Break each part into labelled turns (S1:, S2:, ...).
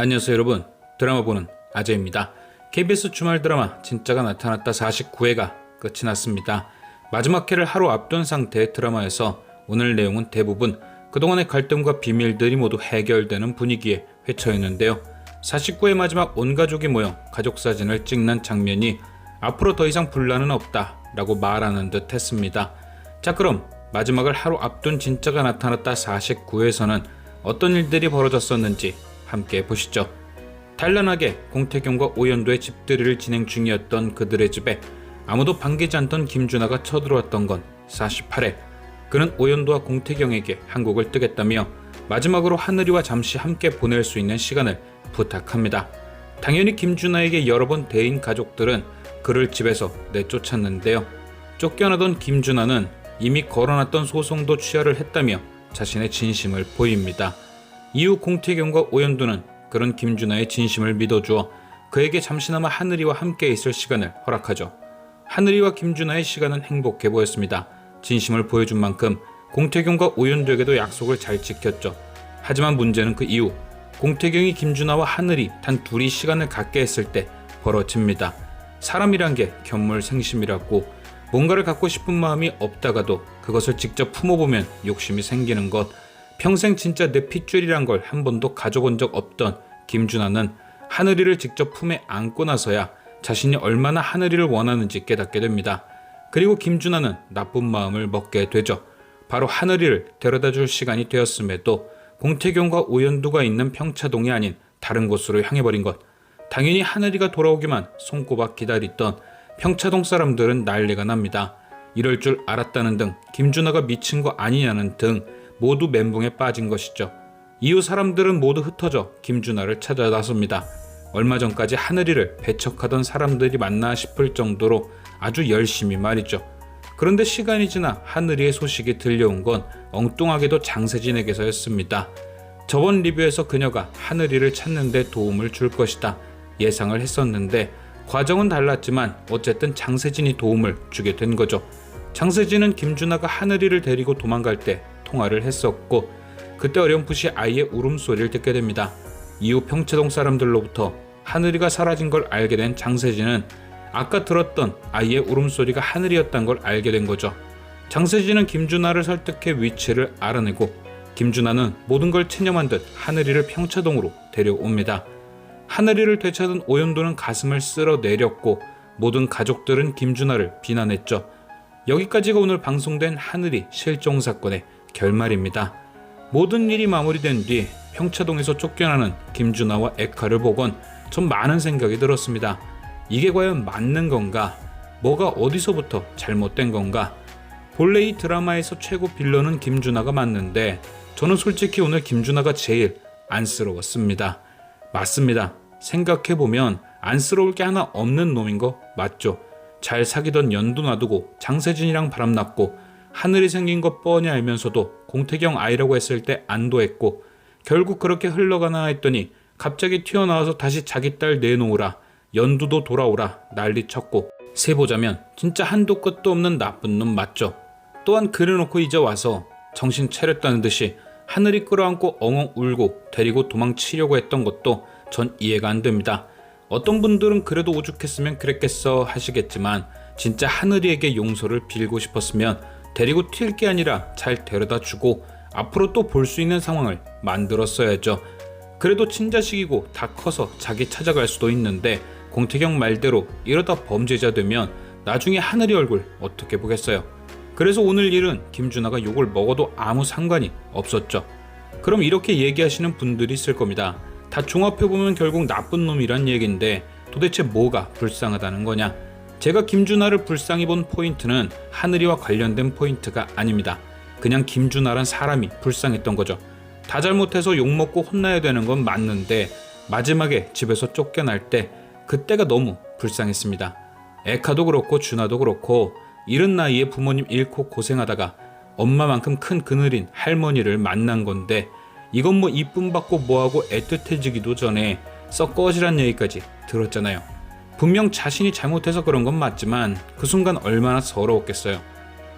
S1: 안녕하세요 여러분. 드라마 보는 아재입니다. KBS 주말 드라마 진짜가 나타났다 49회가 끝이 났습니다. 마지막 회를 하루 앞둔 상태의 드라마에서 오늘 내용은 대부분 그동안의 갈등과 비밀들이 모두 해결되는 분위기에 회처했는데요. 49회 마지막 온 가족이 모여 가족 사진을 찍는 장면이 앞으로 더 이상 분란은 없다 라고 말하는 듯 했습니다. 자 그럼 마지막을 하루 앞둔 진짜가 나타났다 49회에서는 어떤 일들이 벌어졌었는지 함께 보시죠. 단란하게 공태경과 오연도의 집들이를 진행 중이었던 그들의 집에 아무도 반기지 않던 김준하가 쳐들어왔던 건 48회. 그는 오연도와 공태경에게 한국을 뜨겠다며 마지막으로 하늘이와 잠시 함께 보낼 수 있는 시간을 부탁합니다. 당연히 김준하에게 여러 번 대인 가족들은 그를 집에서 내쫓았는데요. 쫓겨나던 김준하는 이미 걸어놨던 소송도 취하를 했다며 자신의 진심을 보입니다. 이후 공태경과 오연두는 그런 김준하의 진심을 믿어주어 그에게 잠시나마 하늘이와 함께 있을 시간을 허락하죠. 하늘이와 김준하의 시간은 행복해 보였습니다. 진심을 보여준 만큼 공태경과 오연두에게도 약속을 잘 지켰죠. 하지만 문제는 그 이후 공태경이 김준하와 하늘이 단 둘이 시간을 갖게 했을 때 벌어집니다. 사람이란 게 견물생심이라고 뭔가를 갖고 싶은 마음이 없다가도 그것을 직접 품어보면 욕심이 생기는 것. 평생 진짜 내 핏줄이란 걸 한 번도 가져본 적 없던 김준하는 하늘이를 직접 품에 안고 나서야 자신이 얼마나 하늘이를 원하는지 깨닫게 됩니다. 그리고 김준하는 나쁜 마음을 먹게 되죠. 바로 하늘이를 데려다 줄 시간이 되었음에도 공태경과 오연두가 있는 평차동이 아닌 다른 곳으로 향해버린 것. 당연히 하늘이가 돌아오기만 손꼽아 기다리던 평차동 사람들은 난리가 납니다. 이럴 줄 알았다는 등 김준하가 미친 거 아니냐는 등 모두 멘붕에 빠진 것이죠. 이후 사람들은 모두 흩어져 김준하를 찾아 나섭니다. 얼마 전까지 하늘이를 배척하던 사람들이 맞나 싶을 정도로 아주 열심히 말이죠. 그런데 시간이 지나 하늘이의 소식이 들려온 건 엉뚱하게도 장세진에게서였습니다. 저번 리뷰에서 그녀가 하늘이를 찾는 데 도움을 줄 것이다 예상을 했었는데 과정은 달랐지만 어쨌든 장세진이 도움을 주게 된 거죠. 장세진은 김준하가 하늘이를 데리고 도망갈 때 통화를 했었고 그때 어렴풋이 아이의 울음소리를 듣게 됩니다. 이후 평채동 사람들로부터 하늘이가 사라진 걸 알게 된 장세진은 아까 들었던 아이의 울음소리가 하늘이었단 걸 알게 된 거죠. 장세진은 김준하를 설득해 위치를 알아내고 김준하는 모든 걸 체념한 듯 하늘이를 평차동으로 데려옵니다. 하늘이를 되찾은 오연도는 가슴을 쓸어내렸고 모든 가족들은 김준하를 비난했죠. 여기까지가 오늘 방송된 하늘이 실종 사건의 결말입니다. 모든 일이 마무리된 뒤 평차동에서 쫓겨나는 김준하와 에카를 보곤 전 많은 생각이 들었습니다. 이게 과연 맞는 건가? 뭐가 어디서부터 잘못된 건가? 본래 이 드라마에서 최고 빌런은 김준하가 맞는데 저는 솔직히 오늘 김준하가 제일 안쓰러웠습니다. 맞습니다. 생각해보면 안쓰러울 게 하나 없는 놈인 거 맞죠? 잘 사귀던 연도 놔두고 장세진이랑 바람났고 하늘이 생긴 거 뻔히 알면서도 공태경 아이라고 했을 때 안도했고 결국 그렇게 흘러가나 했더니 갑자기 튀어나와서 다시 자기 딸 내놓으라 연두도 돌아오라 난리 쳤고 세보자면 진짜 한도 끝도 없는 나쁜 놈 맞죠? 또한 그래놓고 이제 와서 정신 차렸다는 듯이 하늘이 끌어안고 엉엉 울고 데리고 도망치려고 했던 것도 전 이해가 안 됩니다. 어떤 분들은 그래도 오죽했으면 그랬겠어 하시겠지만 진짜 하늘이에게 용서를 빌고 싶었으면 데리고 튈 게 아니라 잘 데려다 주고 앞으로 또 볼 수 있는 상황을 만들었어야죠. 그래도 친자식이고 다 커서 자기 찾아갈 수도 있는데 공태경 말대로 이러다 범죄자 되면 나중에 하늘이 얼굴 어떻게 보겠어요. 그래서 오늘 일은 김준하가 욕을 먹어도 아무 상관이 없었죠. 그럼 이렇게 얘기하시는 분들이 있을 겁니다. 다 종합해보면 결국 나쁜 놈이란 얘기인데 도대체 뭐가 불쌍하다는 거냐? 제가 김준하를 불쌍히 본 포인트는 하늘이와 관련된 포인트가 아닙니다. 그냥 김준하란 사람이 불쌍했던 거죠. 다 잘못해서 욕먹고 혼나야 되는 건 맞는데 마지막에 집에서 쫓겨날 때 그때가 너무 불쌍했습니다. 에카도 그렇고 준하도 그렇고 이른 나이에 부모님 잃고 고생하다가 엄마만큼 큰 그늘인 할머니를 만난 건데 이건 뭐 이쁨 받고 뭐하고 애틋해지기도 전에 썩 꺼지란 얘기까지 들었잖아요. 분명 자신이 잘못해서 그런 건 맞지만 그 순간 얼마나 서러웠겠어요.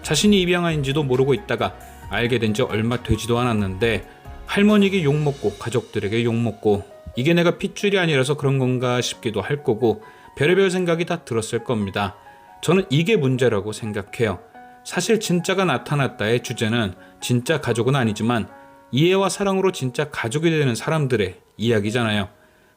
S1: 자신이 입양아인지도 모르고 있다가 알게 된 지 얼마 되지도 않았는데 할머니에게 욕먹고 가족들에게 욕먹고 이게 내가 핏줄이 아니라서 그런 건가 싶기도 할 거고 별의별 생각이 다 들었을 겁니다. 저는 이게 문제라고 생각해요. 사실 진짜가 나타났다의 주제는 진짜 가족은 아니지만 이해와 사랑으로 진짜 가족이 되는 사람들의 이야기잖아요.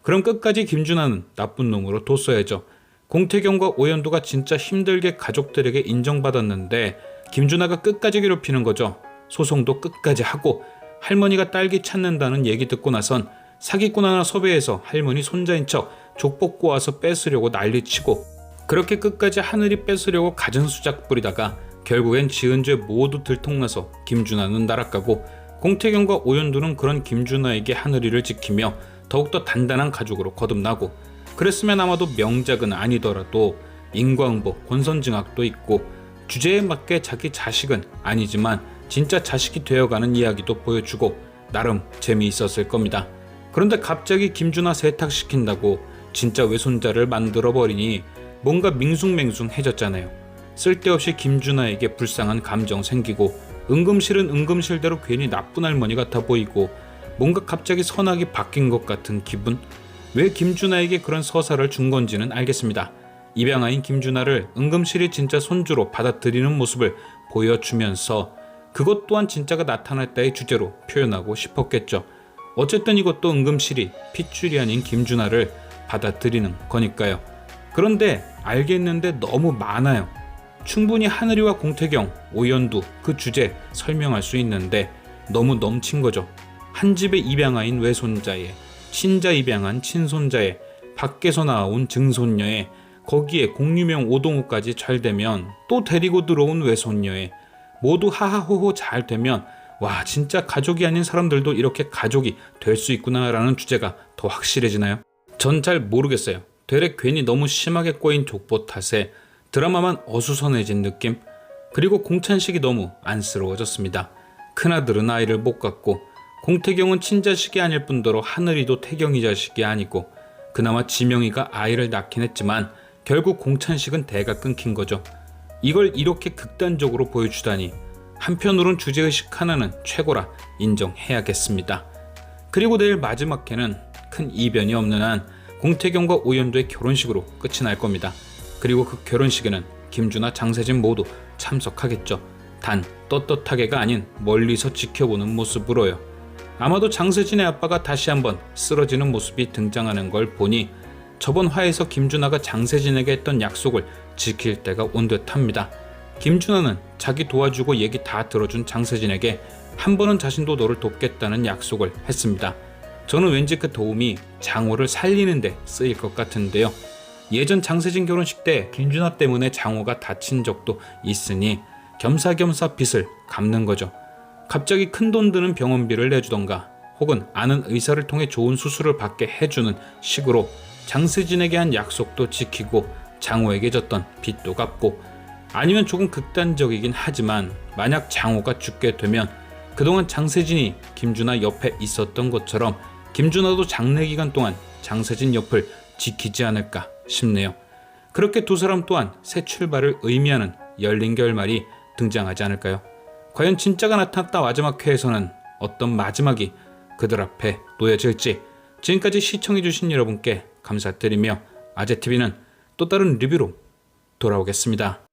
S1: 그럼 끝까지 김준하는 나쁜 놈으로 뒀어야죠. 공태경과 오연도가 진짜 힘들게 가족들에게 인정받았는데 김준하가 끝까지 괴롭히는 거죠. 소송도 끝까지 하고 할머니가 딸기 찾는다는 얘기 듣고 나선 사기꾼 하나 섭외해서 할머니 손자인 척 족복 꼬아서 뺏으려고 난리치고 그렇게 끝까지 하늘이 뺏으려고 갖은 수작 부리다가 결국엔 지은 죄 모두 들통나서 김준하는 날아가고 공태경과 오연두는 그런 김준하에게 하늘이를 지키며 더욱더 단단한 가족으로 거듭나고 그랬으면 아마도 명작은 아니더라도 인과응보, 권선징악도 있고 주제에 맞게 자기 자식은 아니지만 진짜 자식이 되어가는 이야기도 보여주고 나름 재미있었을 겁니다. 그런데 갑자기 김준하 세탁시킨다고 진짜 외손자를 만들어 버리니 뭔가 밍숭맹숭해졌잖아요. 쓸데없이 김준하에게 불쌍한 감정 생기고 응금실은 응금실대로 괜히 나쁜 할머니 같아 보이고 뭔가 갑자기 선악이 바뀐 것 같은 기분? 왜 김준하에게 그런 서사를 준 건지는 알겠습니다. 입양아인 김준하를 응금실이 진짜 손주로 받아들이는 모습을 보여주면서 그것 또한 진짜가 나타났다의 주제로 표현하고 싶었겠죠. 어쨌든 이것도 응금실이 핏줄이 아닌 김준하를 받아들이는 거니까요. 그런데 알겠는데 너무 많아요. 충분히 하늘이와 공태경, 오연두 그 주제 설명할 수 있는데 너무 넘친 거죠. 한 집의 입양아인 외손자에 친자 입양한 친손자에 밖에서 나온 증손녀에 거기에 공유명 오동우까지 잘 되면 또 데리고 들어온 외손녀에 모두 하하호호 잘 되면 와 진짜 가족이 아닌 사람들도 이렇게 가족이 될 수 있구나라는 주제가 더 확실해지나요? 전 잘 모르겠어요. 되레 괜히 너무 심하게 꼬인 족보 탓에 드라마만 어수선해진 느낌? 그리고 공찬식이 너무 안쓰러워졌습니다. 큰아들은 아이를 못 갖고 공태경은 친자식이 아닐 뿐더러 하늘이도 태경이 자식이 아니고 그나마 지명이가 아이를 낳긴 했지만 결국 공찬식은 대가 끊긴 거죠. 이걸 이렇게 극단적으로 보여주다니 한편으론 주제의식 하나는 최고라 인정해야겠습니다. 그리고 내일 마지막 회는 큰 이변이 없는 한 공태경과 오연도의 결혼식으로 끝이 날 겁니다. 그리고 그 결혼식에는 김준하, 장세진 모두 참석하겠죠. 단 떳떳하게가 아닌 멀리서 지켜보는 모습으로요. 아마도 장세진의 아빠가 다시 한번 쓰러지는 모습이 등장하는 걸 보니 저번 화에서 김준하가 장세진에게 했던 약속을 지킬 때가 온 듯합니다. 김준하는 자기 도와주고 얘기 다 들어준 장세진에게 한 번은 자신도 너를 돕겠다는 약속을 했습니다. 저는 왠지 그 도움이 장호를 살리는데 쓰일 것 같은데요. 예전 장세진 결혼식 때 김준하 때문에 장호가 다친 적도 있으니 겸사겸사 빚을 갚는 거죠. 갑자기 큰 돈 드는 병원비를 내주던가 혹은 아는 의사를 통해 좋은 수술을 받게 해주는 식으로 장세진에게 한 약속도 지키고 장호에게 졌던 빚도 갚고 아니면 조금 극단적이긴 하지만 만약 장호가 죽게 되면 그동안 장세진이 김준하 옆에 있었던 것처럼 김준하도 장례 기간 동안 장세진 옆을 지키지 않을까 싶네요. 그렇게 두 사람 또한 새 출발을 의미하는 열린 결말이 등장하지 않을까요? 과연 진짜가 나타났다 마지막 회에서는 어떤 마지막이 그들 앞에 놓여질지 지금까지 시청해주신 여러분께 감사드리며 아재TV는 또 다른 리뷰로 돌아오겠습니다.